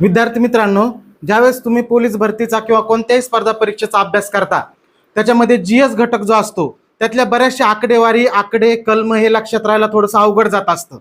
विद्यार्थी मित्रांनो ज्यावेळेस तुम्ही पोलीस भरतीचा किंवा कोणत्याही स्पर्धा परीक्षेचा अभ्यास करता त्याच्यामध्ये जी एस घटक जो असतो त्यातल्या बऱ्याचशा आकडेवारी आकडे कलम हे लक्षात राहायला थोडंसं अवघड जात असतं.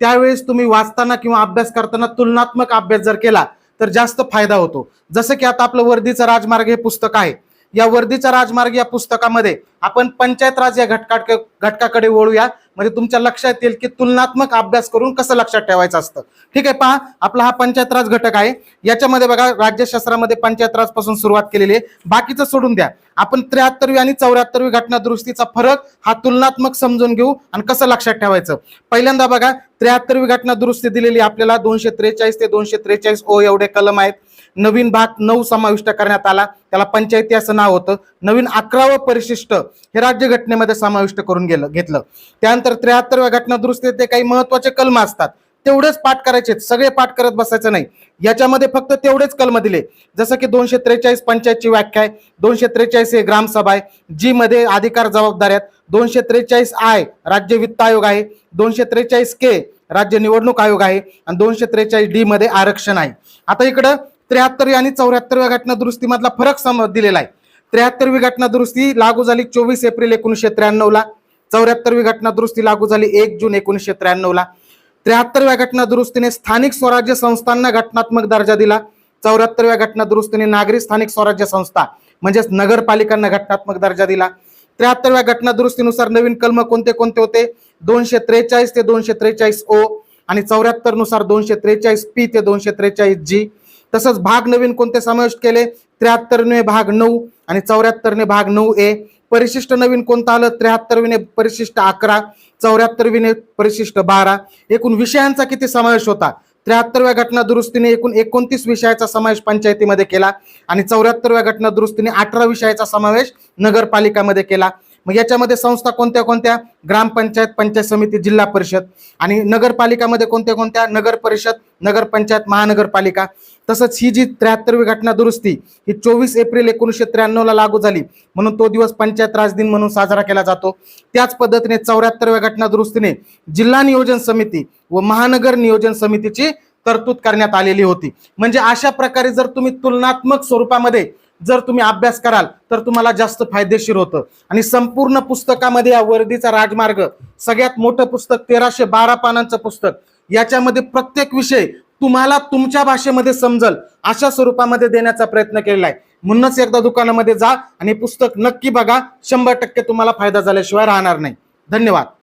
त्यावेळेस तुम्ही वाचताना किंवा अभ्यास करताना तुलनात्मक अभ्यास जर केला तर जास्त फायदा होतो. जसं की आता आपलं वर्दीचं राजमार्ग हे पुस्तक आहे. या वर्दीचा राजमार्ग या पुस्तकामध्ये. आपण पंचायत राज या घटका घटकाकडे वळूया. म्हणजे तुमच्या लक्षात येईल की तुलनात्मक अभ्यास करून कसं लक्षात ठेवायचं असतं. ठीक आहे पहा. आपला हा पंचायत राज घटक आहे. याच्यामध्ये बघा राज्यशास्त्रामध्ये पंचायत राजपासून सुरुवात केलेली आहे. बाकीचं सोडून द्या. आपण त्र्याहत्तरवी आणि चौऱ्याहत्तरवी घटना दुरुस्तीचा फरक हा तुलनात्मक समजून घेऊ आणि कसं लक्षात ठेवायचं. पहिल्यांदा बघा त्र्याहत्तरवी घटना दुरुस्ती दिलेली आपल्याला दोनशे त्रेचाळीस ते दोनशे त्रेचाळीस ओ एवढे कलम आहेत. नवीन भाग नऊ समाविष्ट करण्यात आला. त्याला पंचायती असं नाव होतं. नवीन अकरावं परिशिष्ट हे राज्य घटनेमध्ये समाविष्ट करून गेलं घेतलं. त्यानंतर त्र्याहत्तरव्या घटना दुरुस्तीत ते काही महत्त्वाचे कलम असतात. तेवढेच पाठ करायचे आहेत. सगळे पाठ करत बसायचं नाही. याच्यामध्ये फक्त तेवढेच कलम दिले. जसं की दोनशे त्रेचाळीस पंचायतची व्याख्या आहे. दोनशे त्रेचाळीस हे ग्रामसभा आहे जी मध्ये अधिकार जबाबदाऱ्या आहेत. दोनशे त्रेचाळीस आय राज्य वित्त आयोग आहे. दोनशे त्रेचाळीस के राज्य निवडणूक आयोग आहे. आणि दोनशे त्रेचाळीस डी मध्ये आरक्षण आहे. आता इकडं त्र्याहत्तरवी आणि चौऱ्याहत्तरव्या घटना दुरुस्तीमधला फरक सम दिलेला आहे. त्र्याहत्तरवी घटना दुरुस्ती लागू झाली चोवीस एप्रिल एकोणीसशे त्र्याण्णवला. चौऱ्याहत्तरवी घटना दुरुस्ती लागू झाली एक जून एकोणीसशे त्र्याण्णवला. त्र्याहत्तरव्या घटना दुरुस्तीने स्थानिक स्वराज्य संस्थांना घटनात्मक दर्जा दिला. चौऱ्याहत्तरव्या घटना दुरुस्तीने नागरी स्थानिक स्वराज्य संस्था म्हणजेच नगरपालिकांना घटनात्मक दर्जा दिला. त्र्याहत्तरव्या घटना दुरुस्तीनुसार नवीन कलम कोणते कोणते होते? दोनशे त्रेचाळीस ते दोनशे त्रेचाळीस ओ आणि चौऱ्याहत्तरनुसार दोनशे त्रेचाळीस पी ते दोनशे त्रेचाळीस जी. तसंच भाग नवीन कोणते समाविष्ट केले? त्र्याहत्तरने भाग नऊ आणि चौऱ्याहत्तरने भाग नऊ ए. परिशिष्ट नवीन कोणतं आलं? त्र्याहत्तरविने परिशिष्ट अकरा चौऱ्याहत्तरविने परिशिष्ट बारा. एकूण विषयांचा किती समावेश होता? त्र्याहत्तरव्या घटना दुरुस्तीने एकूण एकोणतीस विषयाचा समावेश पंचायतीमध्ये केला आणि चौऱ्याहत्तरव्या घटना दुरुस्तीने अठरा विषयाचा समावेश नगरपालिकामध्ये केला. मग याच्यामध्ये संस्था कोणत्या कोणत्या? ग्रामपंचायत पंचायत समिती जिल्हा परिषद आणि नगरपालिकामध्ये कोणत्या कोणत्या? नगर परिषद नगरपंचायत महानगरपालिका. तसंच ही जी त्र्याहत्तरवी घटना दुरुस्ती ही चोवीस एप्रिल एकोणीसशे त्र्याण्णवला लागू झाली. म्हणून तो दिवस पंचायत राज दिन म्हणून साजरा केला जातो. त्याच पद्धतीने चौऱ्याहत्तरव्या घटना दुरुस्तीने जिल्हा नियोजन समिती व महानगर नियोजन समितीची तरतूद करण्यात आलेली होती. म्हणजे अशा प्रकारे जर तुम्ही तुलनात्मक स्वरूपामध्ये जर तुम्ही अभ्यास कराल तर तुम्हाला जास्त फायदेशीर होतं. आणि संपूर्ण पुस्तकामध्ये या वर्दीचा राजमार्ग सगळ्यात मोठं पुस्तक तेराशे बारा पानांचं पुस्तक याच्यामध्ये प्रत्येक विषय तुम्हाला तुमच्या भाषेमध्ये समजल अशा स्वरूपामध्ये देण्याचा प्रयत्न केलेला आहे. म्हणूनच एकदा दुकानामध्ये जा आणि पुस्तक नक्की बघा शंभर टक्के तुम्हाला फायदा झाल्याशिवाय राहणार नाही. धन्यवाद.